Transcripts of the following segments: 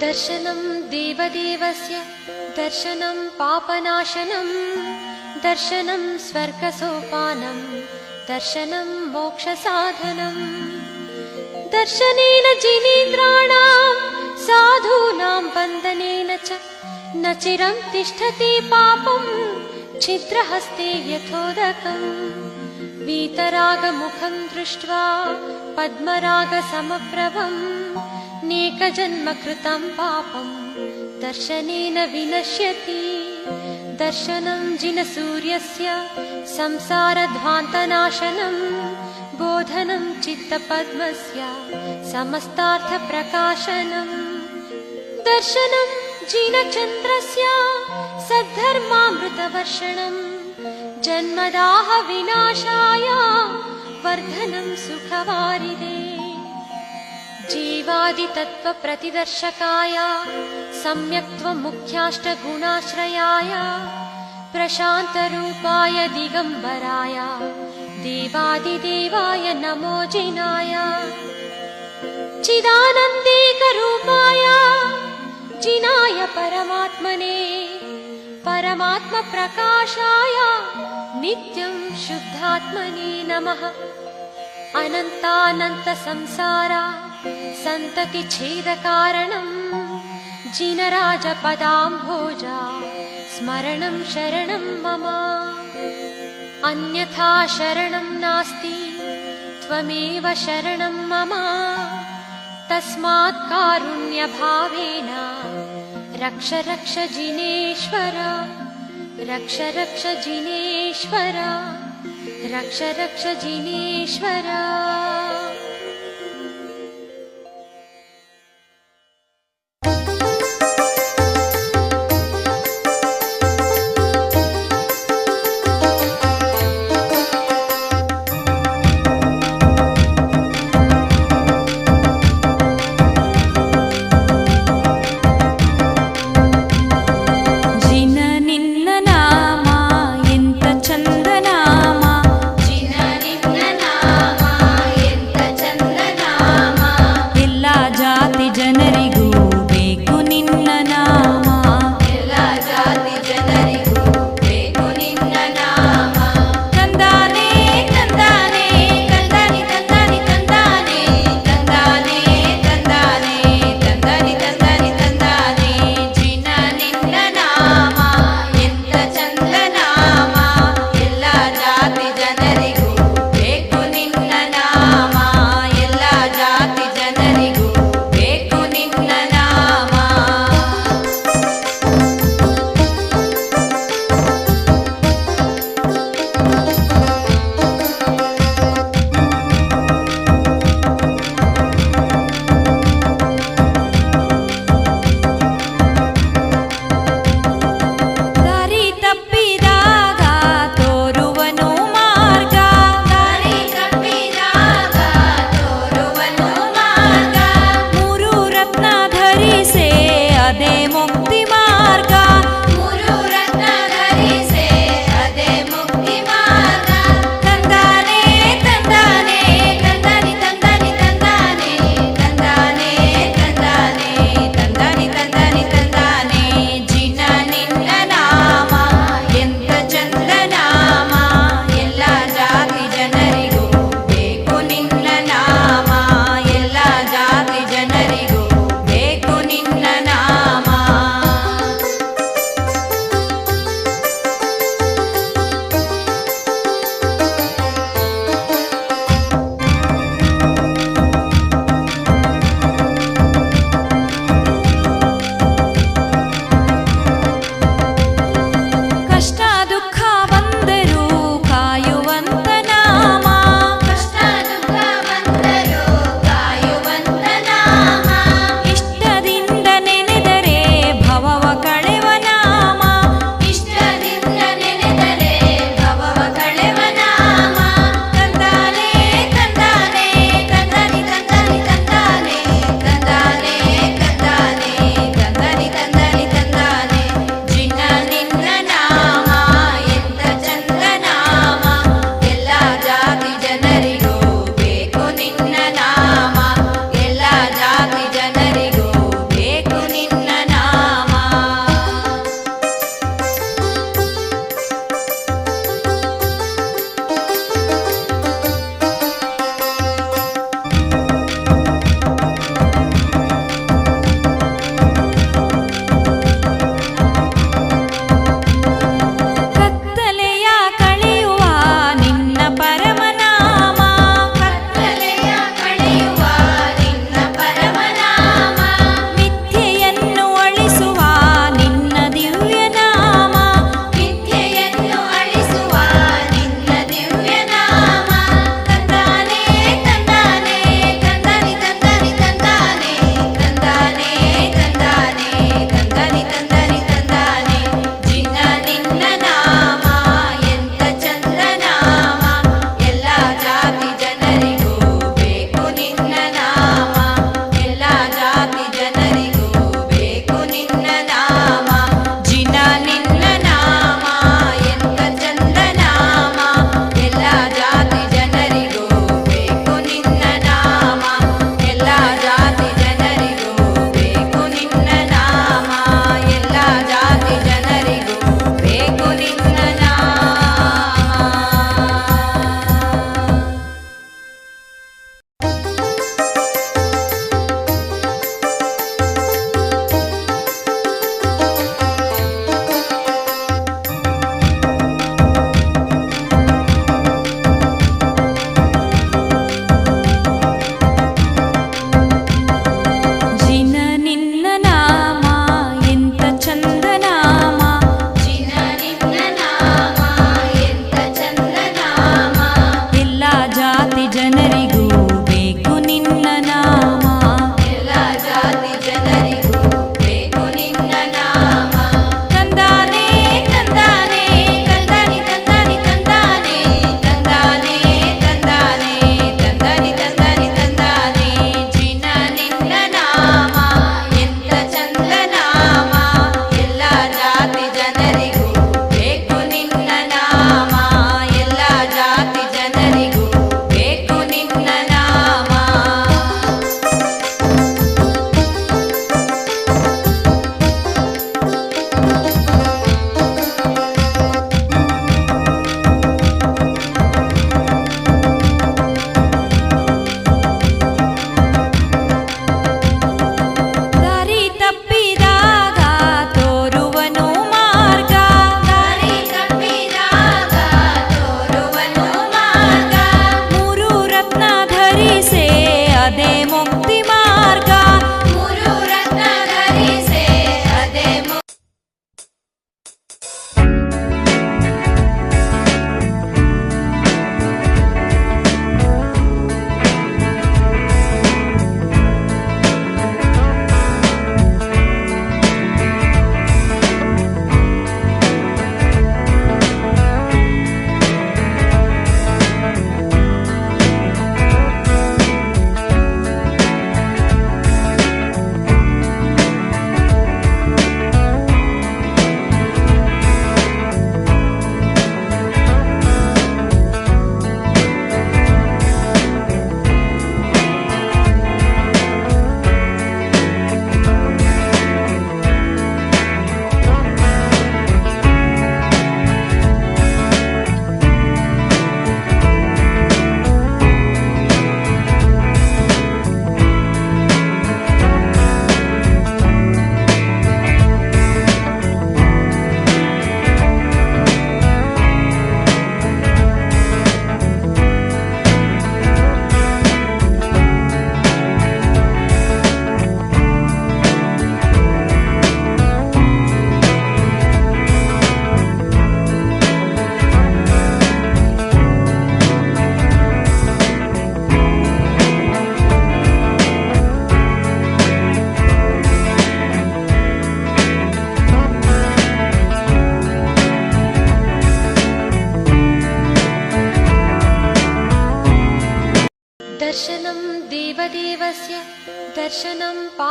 दर्शनं देवदेवस्य दर्शनं पापनाशनं दर्शनं स्वर्गसोपानं दर्शनं मोक्षसाधनम् दर्शनेन जिनेन्द्राणां साधूनां वन्दनेन च न चिरं तिष्ठति पापं छिद्रहस्ते यथोदकम् वीतरागमुखं दृष्ट्वा पद्मरागसमप्रभम् नेकजन्म कृतं पापं दर्शनेन विनश्यति। दर्शनं जिनसूर्यस्य संसारध्वान्तनाशनम् बोधनं चित्तपद्मस्य समस्तार्थप्रकाशनम् दर्शनं जिनचन्द्रस्य सद्धर्मामृतवर्षणम् जन्मदाह विनाशाय वर्धनं सुखवारिदे जीवादितत्त्वप्रतिदर्शकाय सम्यक्त्वमुख्याष्टगुणाश्रयाय प्रशान्तरूपाय दिगम्बराय देवादिदेवाय नमो जिनाय। चिदानन्देकरूपाय जिनाय परमात्मने परमात्मप्रकाशाय नित्यं शुद्धात्मने नमः। अनन्तानन्तसंसारा सन्ततिच्छेदकारणम् जिनराजपदाम्भोजा स्मरणं शरणं मम। अन्यथा शरणं नास्ति त्वमेव शरणं मम। तस्मात् कारुण्यभावेन रक्ष रक्ष जिनेश्वर रक्ष रक्ष जिनेश्वर रक्ष रक्ष जिनेश्वर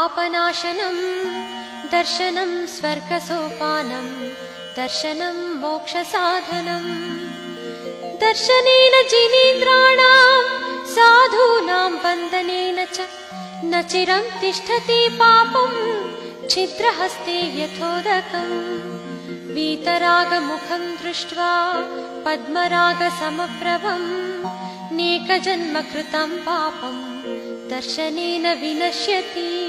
दर्शनं पापनाशनं दर्शनं स्वर्गसोपानं दर्शनं मोक्षसाधनम् दर्शनेन जिनेन्द्राणां साधूनां वन्दनेन च। न चिरं तिष्ठति पापं छिद्रहस्ते यथोदकम् वीतरागमुखं दृष्ट्वा पद्मरागसमप्रभम् नेकजन्म कृतं पापं दर्शनेन विनश्यति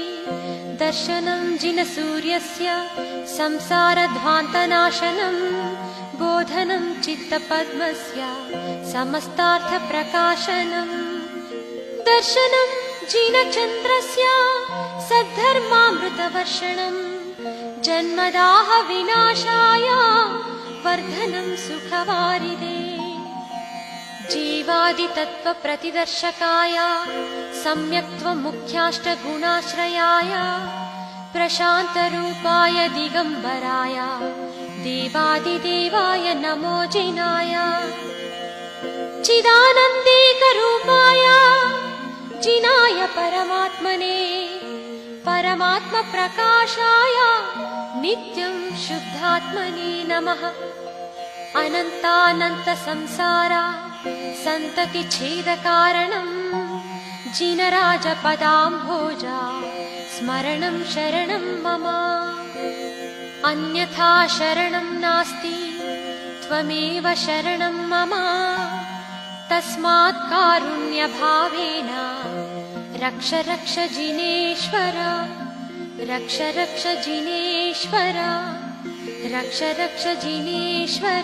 दर्शनं जिनसूर्यस्य संसारध्वान्तनाशनम् बोधनं चित्तपद्मस्य समस्तार्थप्रकाशनम् दर्शनं जिनचन्द्रस्य सद्धर्मामृतवर्षणम् जन्मदाह विनाशाय वर्धनं सुखवारिदे। जीवादितत्त्वप्रतिदर्शकाय सम्यक्त्वमुख्याष्टगुणाश्रयाय प्रशान्तरूपाय दिगम्बराय देवादिदेवाय नमो जिनाय। चिदानन्देकरूपाय जिनाय परमात्मने परमात्मप्रकाशाय नित्यं शुद्धात्मने नमः। अनन्तानन्तसंसारा सन्ततिच्छेदकारणम् जिनराजपदाम्भोजा। स्मरणं शरणं मम। अन्यथा शरणं नास्ति त्वमेव शरणं मम। तस्मात् कारुण्यभावेन। रक्ष रक्ष जिनेश्वर। रक्ष रक्ष जिनेश्वर। रक्ष रक्ष जिनेश्वर